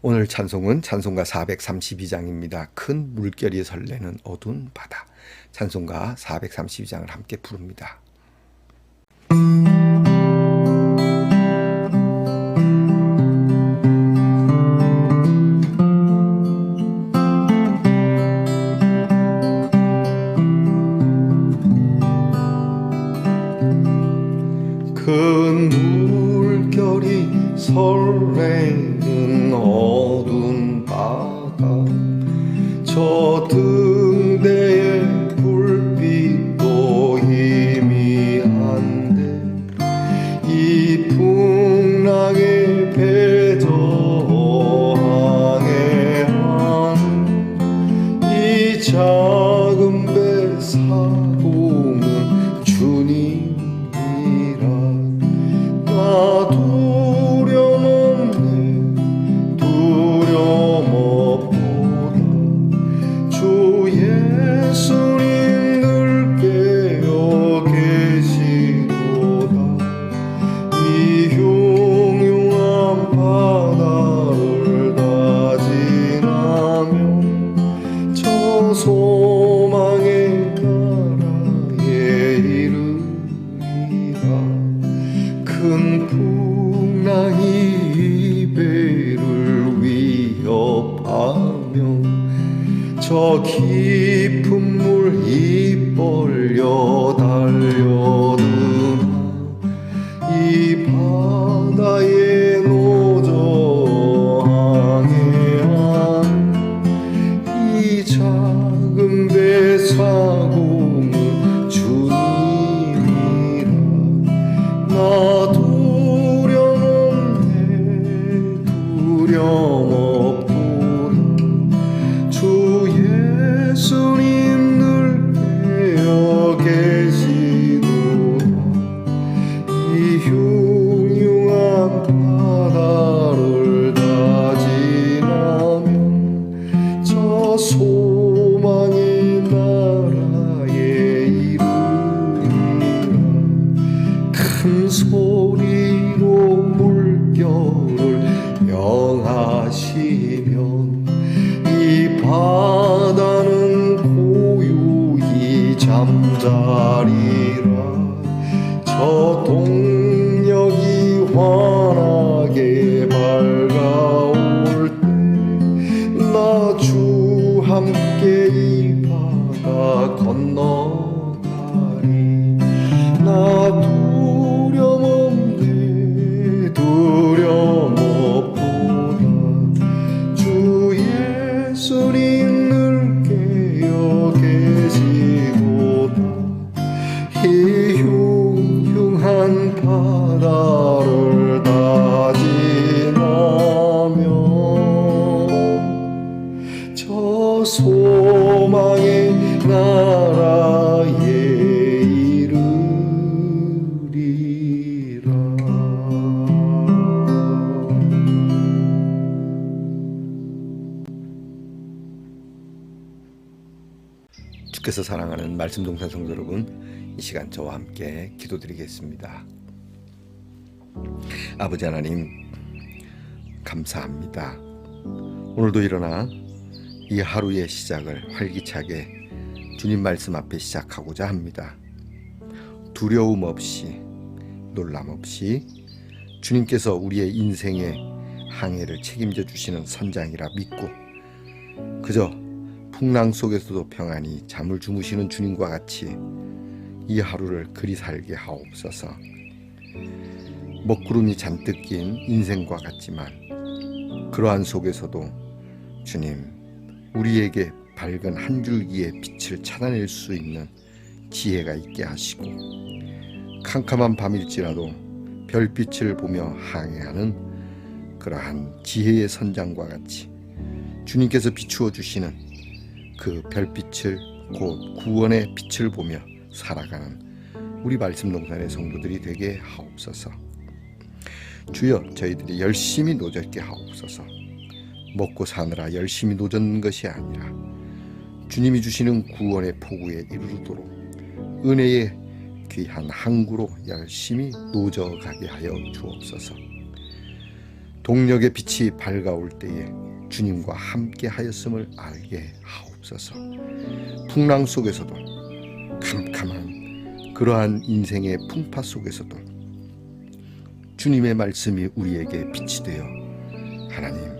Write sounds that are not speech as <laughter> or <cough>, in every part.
오늘 찬송은 찬송가 432장입니다. 큰 물결이 설레는 어두운 바다. 찬송가 432장을 함께 부릅니다. 큰 물결이 설레 주께서 사랑하는 말씀 동산 성도 여러분 이 시간 저와 함께 기도드리겠습니다. 아버지 하나님 감사합니다. 오늘도 일어나 이 하루의 시작을 활기차게 주님 말씀 앞에 시작하고자 합니다. 두려움 없이 놀람 없이 주님께서 우리의 인생의 항해를 책임져 주시는 선장이라 믿고 그저 풍랑 속에서도 평안히 잠을 주무시는 주님과 같이 이 하루를 그리 살게 하옵소서. 먹구름이 잔뜩 낀 인생과 같지만 그러한 속에서도 주님 우리에게 밝은 한 줄기의 빛을 찾아낼 수 있는 지혜가 있게 하시고 캄캄한 밤일지라도 별빛을 보며 항해하는 그러한 지혜의 선장과 같이 주님께서 비추어 주시는 그 별빛을 곧 구원의 빛을 보며 살아가는 우리 말씀 동산의 성도들이 되게 하옵소서. 주여 저희들이 열심히 노젓게 하옵소서. 먹고 사느라 열심히 노젓는 것이 아니라 주님이 주시는 구원의 포구에 이르도록 은혜의 귀한 항구로 열심히 노져가게 하여 주옵소서. 동력의 빛이 밝아올 때에 주님과 함께 하였음을 알게 하옵소서. 풍랑 속에서도 캄캄한 그러한 인생의 풍파 속에서도 주님의 말씀이 우리에게 빛이 되어 하나님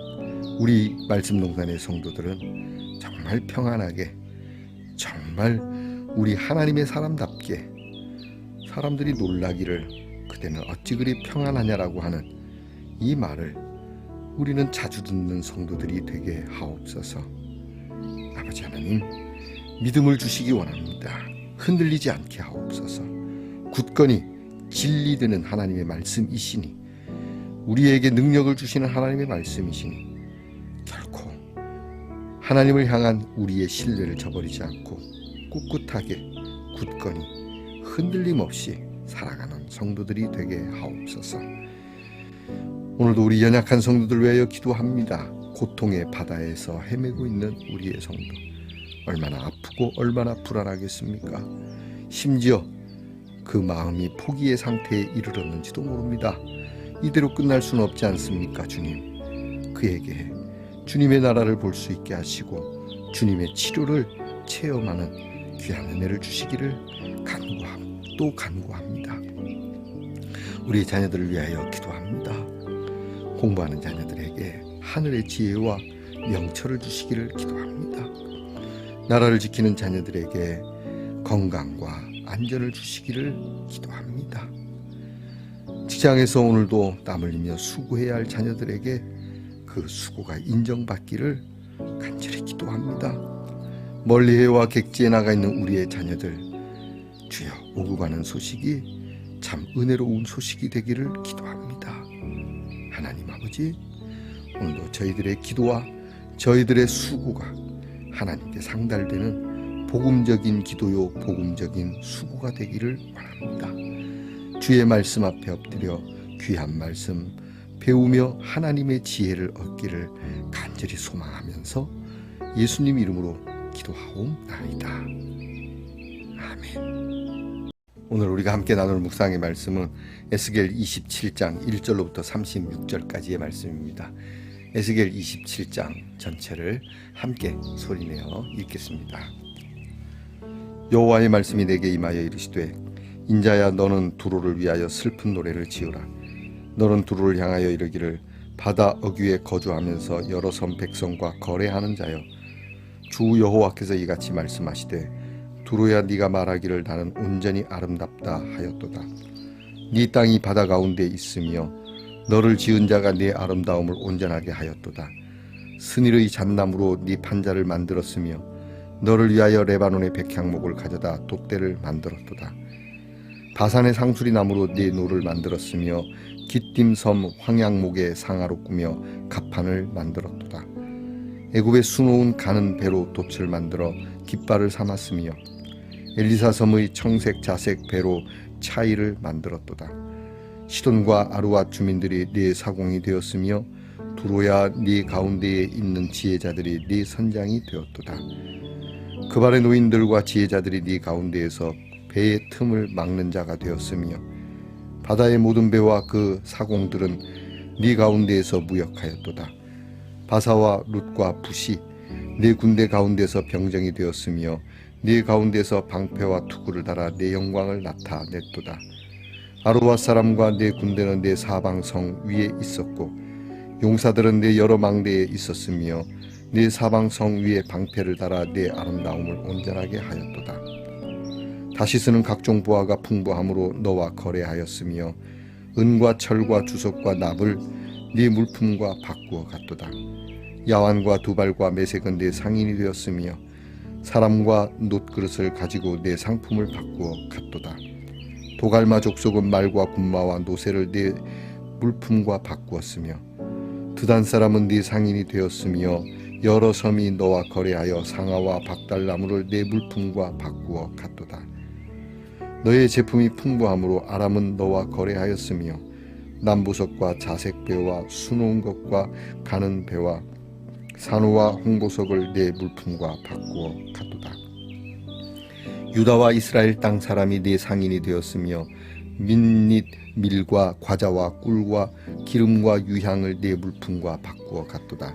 우리 말씀 농단의 성도들은 정말 평안하게 정말 우리 하나님의 사람답게 사람들이 놀라기를 그대는 어찌 그리 평안하냐라고 하는 이 말을 우리는 자주 듣는 성도들이 되게 하옵소서. 아버지 하나님, 믿음을 주시기 원합니다. 흔들리지 않게 하옵소서. 굳건히 진리되는 하나님의 말씀이시니 우리에게 능력을 주시는 하나님의 말씀이시니 결코 하나님을 향한 우리의 신뢰를 저버리지 않고 꿋꿋하게 굳건히 흔들림 없이 살아가는 성도들이 되게 하옵소서. 오늘도 우리 연약한 성도들 위하여 기도합니다. 고통의 바다에서 헤매고 있는 우리의 성도. 얼마나 아프고 얼마나 불안하겠습니까? 심지어 그 마음이 포기의 상태에 이르렀는지도 모릅니다. 이대로 끝날 수는 없지 않습니까, 주님? 그에게 주님의 나라를 볼 수 있게 하시고 주님의 치료를 체험하는 귀한 은혜를 주시기를 간구함 또 간구합니다. 우리 자녀들을 위하여 기도합니다. 공부하는 자녀들에게 하늘의 지혜와 명철을 주시기를 기도합니다. 나라를 지키는 자녀들에게 건강과 안전을 주시기를 기도합니다. 직장에서 오늘도 땀 흘리며 수고해야 할 자녀들에게 그 수고가 인정받기를 간절히 기도합니다. 멀리 해와 객지에 나가 있는 우리의 자녀들 주여 오고 가는 소식이 참 은혜로운 소식이 되기를 기도합니다. 하나님 아버지 오늘도 저희들의 기도와 저희들의 수고가 하나님께 상달되는 복음적인 기도요 복음적인 수고가 되기를 원합니다. 주의 말씀 앞에 엎드려 귀한 말씀 배우며 하나님의 지혜를 얻기를 간절히 소망하면서 예수님 이름으로 기도하옵나이다. 아멘. 오늘 우리가 함께 나눌 묵상의 말씀은 에스겔 27장 1절로부터 36절까지의 말씀입니다. 에스겔 27장 전체를 함께 소리내어 읽겠습니다. 여호와의 말씀이 내게 임하여 이르시되 인자야 너는 두로를 위하여 슬픈 노래를 지으라. 너는 두로를 향하여 이르기를 바다 어귀에 거주하면서 여러 섬 백성과 거래하는 자여. 주 여호와께서 이같이 말씀하시되 두로야 네가 말하기를 나는 온전히 아름답다 하였도다. 네 땅이 바다 가운데 있으며 너를 지은 자가 네 아름다움을 온전하게 하였도다. 스닐의 잣나무로 네 판자를 만들었으며 너를 위하여 레바논의 백향목을 가져다 독대를 만들었도다. 바산의 상수리 나무로 네 노를 만들었으며 기띔 섬 황양목의 상아로 꾸며 갑판을 만들었도다. 애굽에 수놓은 가는 배로 돛을 만들어 깃발을 삼았으며 엘리사 섬의 청색 자색 배로 차이를 만들었도다 시돈과 아루와 주민들이 네 사공이 되었으며 두로야 네 가운데에 있는 지혜자들이 네 선장이 되었도다. 그 발의 노인들과 지혜자들이 네 가운데에서 배의 틈을 막는 자가 되었으며 바다의 모든 배와 그 사공들은 네 가운데에서 무역하였도다. 바사와 룻과 붓이 네 군대 가운데서 병정이 되었으며 네 가운데서 방패와 투구를 달아 네 영광을 나타냈도다 아로와 사람과 네 군대는 네 사방성 위에 있었고 용사들은 네 여러 망대에 있었으며 네 사방성 위에 방패를 달아 네 아름다움을 온전하게 하였도다. 다시스는 각종 보화가 풍부함으로 너와 거래하였으며 은과 철과 주석과 납을 네 물품과 바꾸어 갔도다. 야완과 두발과 매색은 네 상인이 되었으며 사람과 놋그릇을 가지고 내 상품을 바꾸어 갔도다. 도갈마 족속은 말과 군마와 노새를 네 물품과 바꾸었으며 두단 사람은 네 상인이 되었으며 여러 섬이 너와 거래하여 상아와 박달나무를 네 물품과 바꾸어 갔도다. 너의 제품이 풍부함으로 아람은 너와 거래하였으며 남보석과 자색배와 수놓은 것과 가는 배와 산호와 홍보석을 네 물품과 바꾸어 갔도다. 유다와 이스라엘 땅 사람이 네 상인이 되었으며 민닛 밀과 과자와 꿀과 기름과 유향을 네 물품과 바꾸어 갔도다.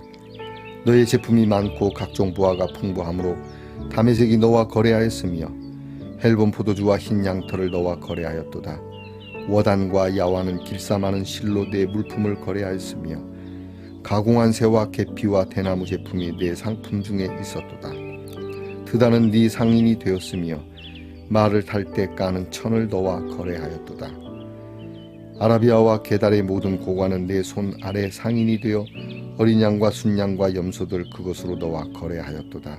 너의 제품이 많고 각종 부하가 풍부함으로 다메색이 너와 거래하였으며 헬본 포도주와 흰 양털을 너와 거래하였도다. 워단과 야와는 길쌈하는 실로 네 물품을 거래하였으며 가공한 새와 계피와 대나무 제품이 네 상품 중에 있었도다. 드다는 네 상인이 되었으며 말을 탈 때 까는 천을 너와 거래하였도다. 아라비아와 게달의 모든 고관은 내 손 아래 상인이 되어 어린 양과 순양과 염소들 그것으로 너와 거래하였도다.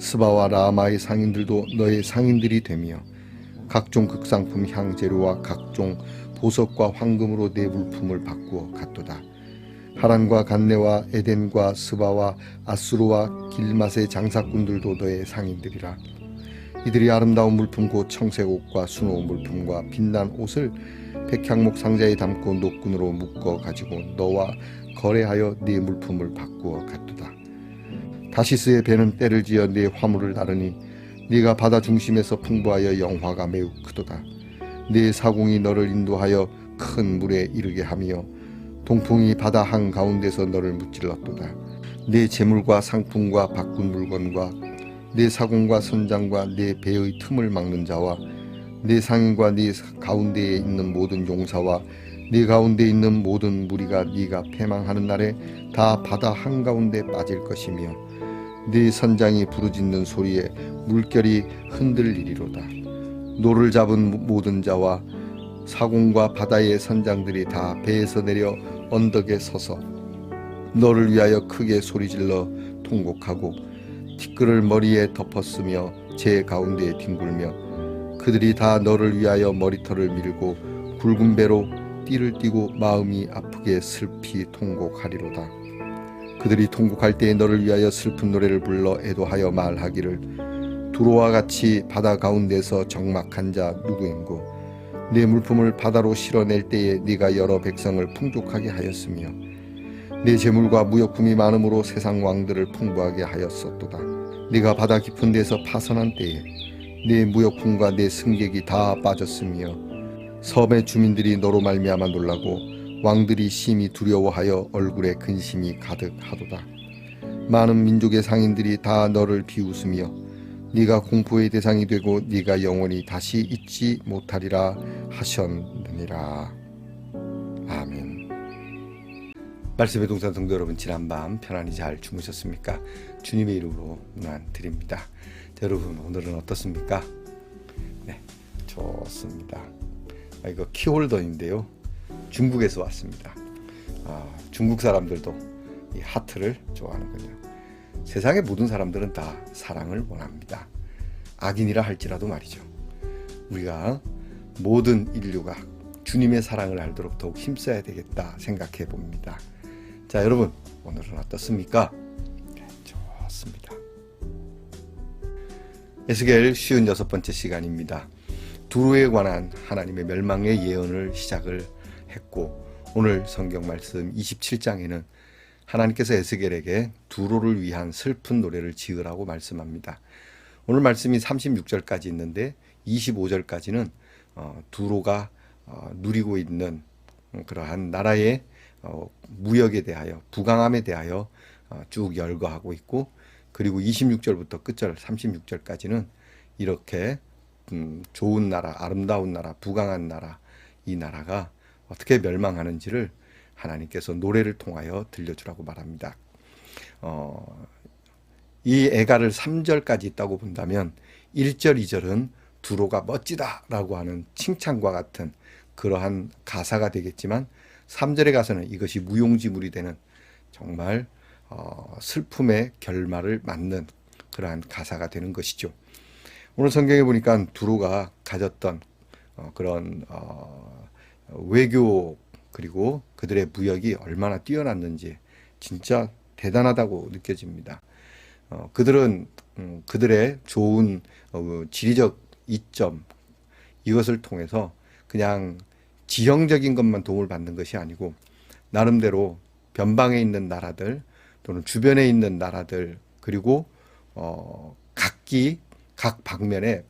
스바와 라마의 상인들도 너의 상인들이 되며 각종 극상품 향재료와 각종 보석과 황금으로 내 물품을 바꾸어 갔도다. 하란과 간네와 에덴과 스바와 아수르와 길맛의 장사꾼들도 너의 상인들이라. 이들이 아름다운 물품 곧 청색 옷과 수놓은 물품과 빛난 옷을 백향목 상자에 담고 노끈으로 묶어 가지고 너와 거래하여 네 물품을 바꾸어 갔도다. 다시스의 배는 때를 지어 네 화물을 나르니 네가 바다 중심에서 풍부하여 영화가 매우 크도다. 네 사공이 너를 인도하여 큰 물에 이르게 하며 동풍이 바다 한 가운데서 너를 무찔렀도다. 네 재물과 상품과 바꾼 물건과 네 사공과 선장과 네 배의 틈을 막는 자와 네 상인과 네 가운데에 있는 모든 용사와 네 가운데 있는 모든 무리가 네가 패망하는 날에 다 바다 한 가운데 빠질 것이며 네 선장이 부르짖는 소리에 물결이 흔들리리로다. 노를 잡은 모든 자와 사공과 바다의 선장들이 다 배에서 내려 언덕에 서서 너를 위하여 크게 소리질러 통곡하고 티끌을 머리에 덮었으며 제 가운데에 뒹굴며 그들이 다 너를 위하여 머리털을 밀고 굵은 배로 띠를 띠고 마음이 아프게 슬피 통곡하리로다. 그들이 통곡할 때에 너를 위하여 슬픈 노래를 불러 애도하여 말하기를 두로와 같이 바다 가운데서 적막한 자 누구인고 내 물품을 바다로 실어낼 때에 네가 여러 백성을 풍족하게 하였으며 내 재물과 무역품이 많음으로 세상 왕들을 풍부하게 하였었도다. 네가 바다 깊은 데서 파선한 때에 내 무역품과 내 승객이 다 빠졌으며 섬의 주민들이 너로 말미암아 놀라고 왕들이 심히 두려워하여 얼굴에 근심이 가득하도다. 많은 민족의 상인들이 다 너를 비웃으며 네가 공포의 대상이 되고 네가 영원히 다시 잊지 못하리라 하셨느니라. 아멘. 말씀의 동산 성도 여러분 지난밤 편안히 잘 주무셨습니까? 주님의 이름으로 문안 드립니다. 자, 여러분 오늘은 어떻습니까? 네, 좋습니다. 아, 이거 키홀더인데요. 중국에서 왔습니다. 아, 중국 사람들도 이 하트를 좋아하는군요. 세상의 모든 사람들은 다 사랑을 원합니다. 악인이라 할지라도 말이죠. 우리가 모든 인류가 주님의 사랑을 알도록 더욱 힘써야 되겠다 생각해 봅니다. 자, 여러분, 오늘은 어떻습니까? 네, 좋습니다. 에스겔 쉬운 여섯 번째 시간입니다. 두루에 관한 하나님의 멸망의 예언을 시작을 했고, 오늘 성경 말씀 27장에는 하나님께서 에스겔에게 두로를 위한 슬픈 노래를 지으라고 말씀합니다. 오늘 말씀이 36절까지 있는데 25절까지는 어, 두로가 어, 누리고 있는 그러한 나라의 어, 무역에 대하여 부강함에 대하여 어, 쭉 열거하고 있고 그리고 26절부터 끝절 36절까지는 이렇게 음, 좋은 나라, 아름다운 나라, 부강한 나라 이 나라가 어떻게 멸망하는지를 하나님께서 노래를 통하여 들려주라고 말합니다. 어, 이 애가를 3절까지 있다고 본다면 1절, 2절은 두로가 멋지다라고 하는 칭찬과 같은 그러한 가사가 되겠지만 3절에 가서는 이것이 무용지물이 되는 정말 어, 슬픔의 결말을 맞는 그러한 가사가 되는 것이죠. 오늘 성경에 보니까 두로가 가졌던 어, 그런 어, 외교 그리고 그들의 무역이 얼마나 뛰어났는지 진짜 대단하다고 느껴집니다. 어, 그들은 음, 그들의 좋은 어, 지리적 이점 이것을 통해서 그냥 지형적인 것만 도움을 받는 것이 아니고 나름대로 변방에 있는 나라들 또는 주변에 있는 나라들 그리고 어, 각기 각 방면에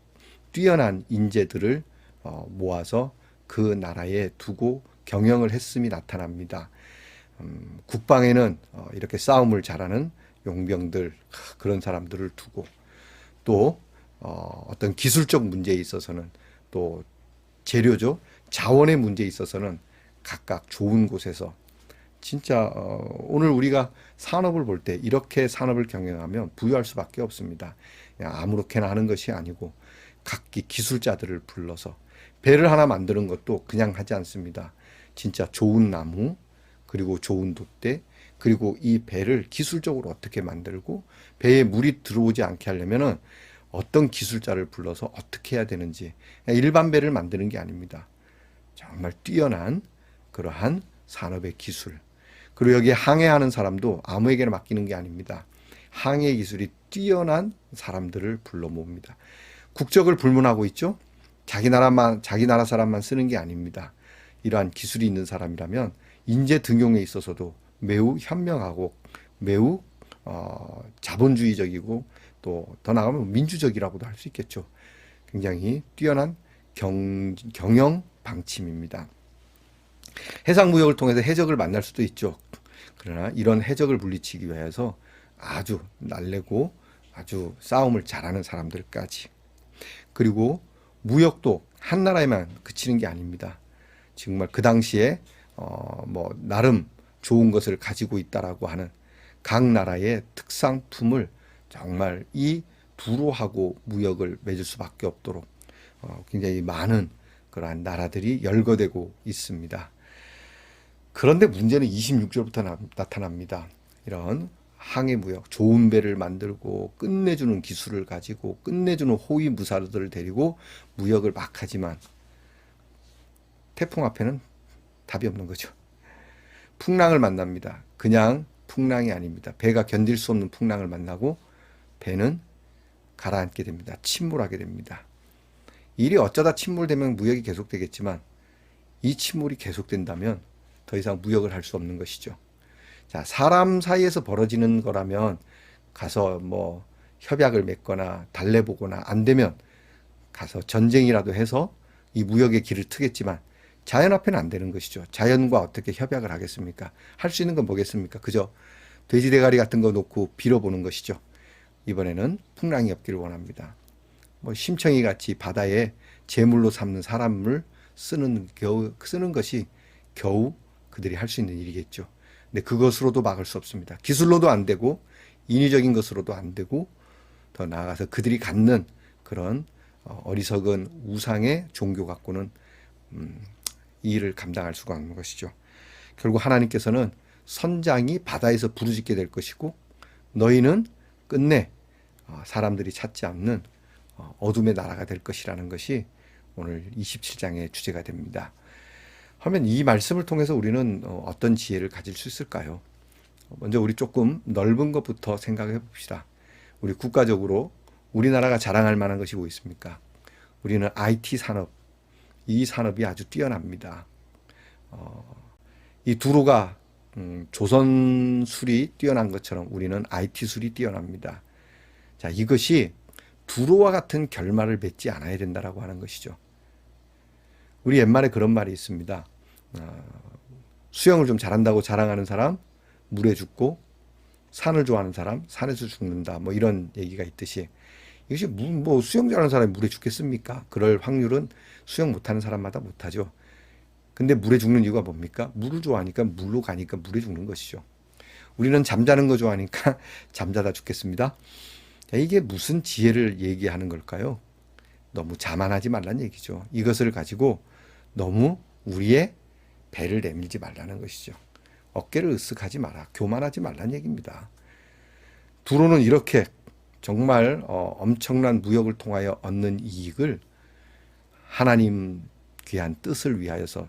뛰어난 인재들을 어, 모아서 그 나라에 두고 경영을 했음이 나타납니다. 음, 국방에는 어, 이렇게 싸움을 잘하는 용병들 그런 사람들을 두고 또 어, 어떤 기술적 문제에 있어서는 또 재료죠 자원의 문제에 있어서는 각각 좋은 곳에서 진짜 어, 오늘 우리가 산업을 볼 때 이렇게 산업을 경영하면 부유할 수밖에 없습니다. 아무렇게나 하는 것이 아니고 각기 기술자들을 불러서 배를 하나 만드는 것도 그냥 하지 않습니다. 진짜 좋은 나무 그리고 좋은 돛대 그리고 이 배를 기술적으로 어떻게 만들고 배에 물이 들어오지 않게 하려면은 어떤 기술자를 불러서 어떻게 해야 되는지 일반 배를 만드는 게 아닙니다. 정말 뛰어난 그러한 산업의 기술. 그리고 여기 항해하는 사람도 아무에게나 맡기는 게 아닙니다. 항해 기술이 뛰어난 사람들을 불러 모읍니다. 국적을 불문하고 있죠. 자기 나라만 자기 나라 사람만 쓰는 게 아닙니다. 이러한 기술이 있는 사람이라면 인재 등용에 있어서도 매우 현명하고 매우 어, 자본주의적이고 또 더 나가면 민주적이라고도 할 수 있겠죠. 굉장히 뛰어난 경, 경영 방침입니다. 해상 무역을 통해서 해적을 만날 수도 있죠. 그러나 이런 해적을 물리치기 위해서 아주 날래고 아주 싸움을 잘하는 사람들까지 그리고 무역도 한 나라에만 그치는 게 아닙니다. 정말 그 당시에 어 뭐 나름 좋은 것을 가지고 있다라고 하는 각 나라의 특상품을 정말 이 두로하고 무역을 맺을 수밖에 없도록 어 굉장히 많은 그러한 나라들이 열거되고 있습니다. 그런데 문제는 26절부터 나 타납니다. 이런 항해 무역, 좋은 배를 만들고 끝내주는 기술을 가지고 끝내주는 호위 무사들을 데리고 무역을 막 하지만 태풍 앞에는 답이 없는 거죠. 풍랑을 만납니다. 그냥 풍랑이 아닙니다. 배가 견딜 수 없는 풍랑을 만나고 배는 가라앉게 됩니다. 침몰하게 됩니다. 일이 어쩌다 침몰되면 무역이 계속되겠지만 이 침몰이 계속된다면 더 이상 무역을 할 수 없는 것이죠. 자, 사람 사이에서 벌어지는 거라면 가서 뭐 협약을 맺거나 달래보거나 안 되면 가서 전쟁이라도 해서 이 무역의 길을 트겠지만 자연 앞에는 안 되는 것이죠. 자연과 어떻게 협약을 하겠습니까? 할 수 있는 건 뭐겠습니까? 그저 돼지 대가리 같은 거 놓고 빌어보는 것이죠. 이번에는 풍랑이 없기를 원합니다. 뭐 심청이 같이 바다에 제물로 삼는 사람을 쓰는 겨우 쓰는 것이 겨우 그들이 할 수 있는 일이겠죠. 근데 그것으로도 막을 수 없습니다. 기술로도 안 되고 인위적인 것으로도 안 되고 더 나아가서 그들이 갖는 그런 어, 어리석은 우상의 종교 갖고는 음, 이 일을 감당할 수가 없는 것이죠. 결국 하나님께서는 선장이 바다에서 부르짖게 될 것이고 너희는 끝내 어, 사람들이 찾지 않는 어, 어둠의 나라가 될 것이라는 것이 오늘 27장의 주제가 됩니다. 하면 이 말씀을 통해서 우리는 어, 어떤 지혜를 가질 수 있을까요? 먼저 우리 조금 넓은 것부터 생각해 봅시다. 우리 국가적으로 우리나라가 자랑할 만한 것이 뭐 있습니까? 우리는 IT 산업, 이 산업이 아주 뛰어납니다. 어, 이 두로가 음, 조선 술이 뛰어난 것처럼 우리는 IT 술이 뛰어납니다. 자, 이것이 두로와 같은 결말을 맺지 않아야 된다라고 하는 것이죠. 우리 옛말에 그런 말이 있습니다. 어, 수영을 좀 잘한다고 자랑하는 사람 물에 죽고 산을 좋아하는 사람 산에서 죽는다. 뭐 이런 얘기가 있듯이 이것이 뭐 수영 잘하는 사람이 물에 죽겠습니까? 그럴 확률은 수영 못하는 사람마다 못하죠. 근데 물에 죽는 이유가 뭡니까? 물을 좋아하니까 물로 가니까 물에 죽는 것이죠. 우리는 잠자는 거 좋아하니까 <laughs> 잠자다 죽겠습니다. 자, 이게 무슨 지혜를 얘기하는 걸까요? 너무 자만하지 말란 얘기죠. 이것을 가지고 너무 우리의 배를 내밀지 말라는 것이죠. 어깨를 으쓱하지 마라. 교만하지 말란 얘기입니다. 두로는 이렇게 정말 어, 엄청난 무역을 통하여 얻는 이익을 하나님 귀한 뜻을 위하여서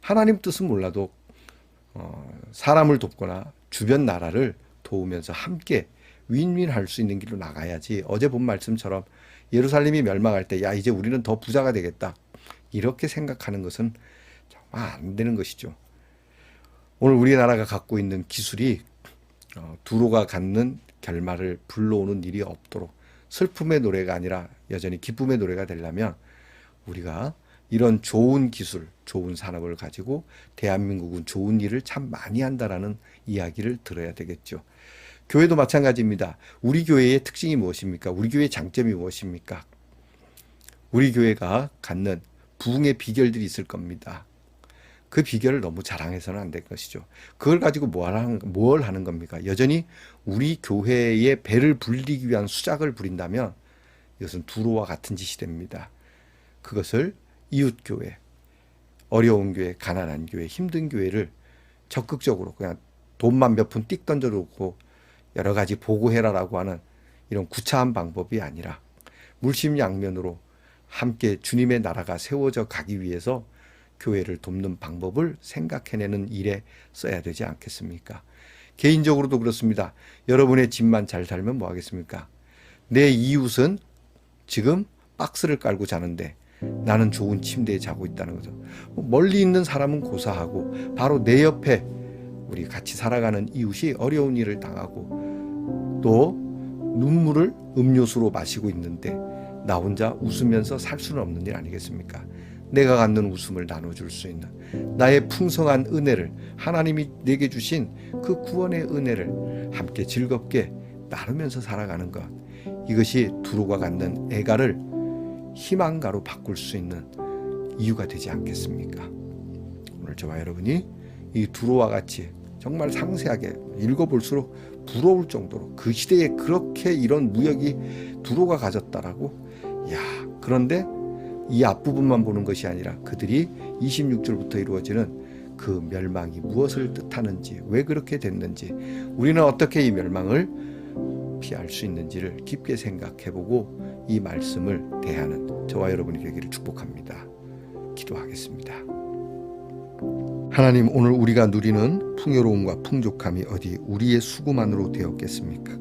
하나님 뜻은 몰라도 어, 사람을 돕거나 주변 나라를 도우면서 함께 윈윈할 수 있는 길로 나가야지 어제 본 말씀처럼 예루살렘이 멸망할 때 야 이제 우리는 더 부자가 되겠다 이렇게 생각하는 것은 정말 안 되는 것이죠. 오늘 우리나라가 갖고 있는 기술이 어, 두로가 갖는 결말을 불러오는 일이 없도록 슬픔의 노래가 아니라 여전히 기쁨의 노래가 되려면 우리가 이런 좋은 기술, 좋은 산업을 가지고 대한민국은 좋은 일을 참 많이 한다라는 이야기를 들어야 되겠죠. 교회도 마찬가지입니다. 우리 교회의 특징이 무엇입니까? 우리 교회의 장점이 무엇입니까? 우리 교회가 갖는 부흥의 비결들이 있을 겁니다. 그 비결을 너무 자랑해서는 안 될 것이죠. 그걸 가지고 뭘 하는, 뭘 하는 겁니까? 여전히 우리 교회의 배를 불리기 위한 수작을 부린다면 이것은 두로와 같은 짓이 됩니다. 그것을 이웃 교회, 어려운 교회, 가난한 교회, 힘든 교회를 적극적으로 그냥 돈만 몇 푼 띡 던져놓고 여러 가지 보고해라라고 하는 이런 구차한 방법이 아니라 물심양면으로 함께 주님의 나라가 세워져 가기 위해서 교회를 돕는 방법을 생각해내는 일에 써야 되지 않겠습니까? 개인적으로도 그렇습니다. 여러분의 집만 잘 살면 뭐 하겠습니까? 내 이웃은 지금 박스를 깔고 자는데 나는 좋은 침대에 자고 있다는 거죠. 멀리 있는 사람은 고사하고 바로 내 옆에 우리 같이 살아가는 이웃이 어려운 일을 당하고 또 눈물을 음료수로 마시고 있는데 나 혼자 웃으면서 살 수는 없는 일 아니겠습니까? 내가 갖는 웃음을 나눠줄 수 있는 나의 풍성한 은혜를 하나님이 내게 주신 그 구원의 은혜를 함께 즐겁게 나누면서 살아가는 것 이것이 두루가 갖는 애가를 희망가로 바꿀 수 있는 이유가 되지 않겠습니까? 오늘 저와 여러분이 이 두루와 같이 정말 상세하게 읽어볼수록 부러울 정도로 그 시대에 그렇게 이런 무역이 두루가 가졌다라고 야 그런데 이 앞부분만 보는 것이 아니라 그들이 26절부터 이루어지는 그 멸망이 무엇을 뜻하는지 왜 그렇게 됐는지 우리는 어떻게 이 멸망을 피할 수 있는지를 깊게 생각해보고 이 말씀을 대하는 저와 여러분이 되기를 축복합니다. 기도하겠습니다. 하나님 오늘 우리가 누리는 풍요로움과 풍족함이 어디 우리의 수고만으로 되었겠습니까?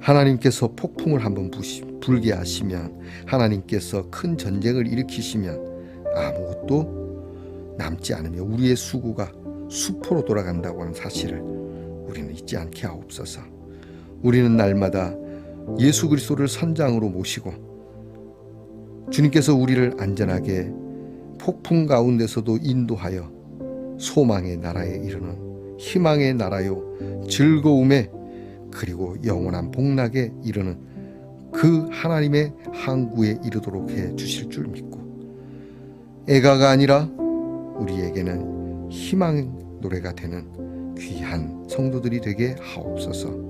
하나님께서 폭풍을 한번 불게 하시면 하나님께서 큰 전쟁을 일으키시면 아무것도 남지 않으며 우리의 수고가 수포로 돌아간다고 하는 사실을 우리는 잊지 않게 하옵소서. 우리는 날마다 예수 그리스도를 선장으로 모시고 주님께서 우리를 안전하게 폭풍 가운데서도 인도하여 소망의 나라에 이르는 희망의 나라요 즐거움에 그리고 영원한 복락에 이르는 그 하나님의 항구에 이르도록 해 주실 줄 믿고 애가가 아니라 우리에게는 희망 노래가 되는 귀한 성도들이 되게 하옵소서.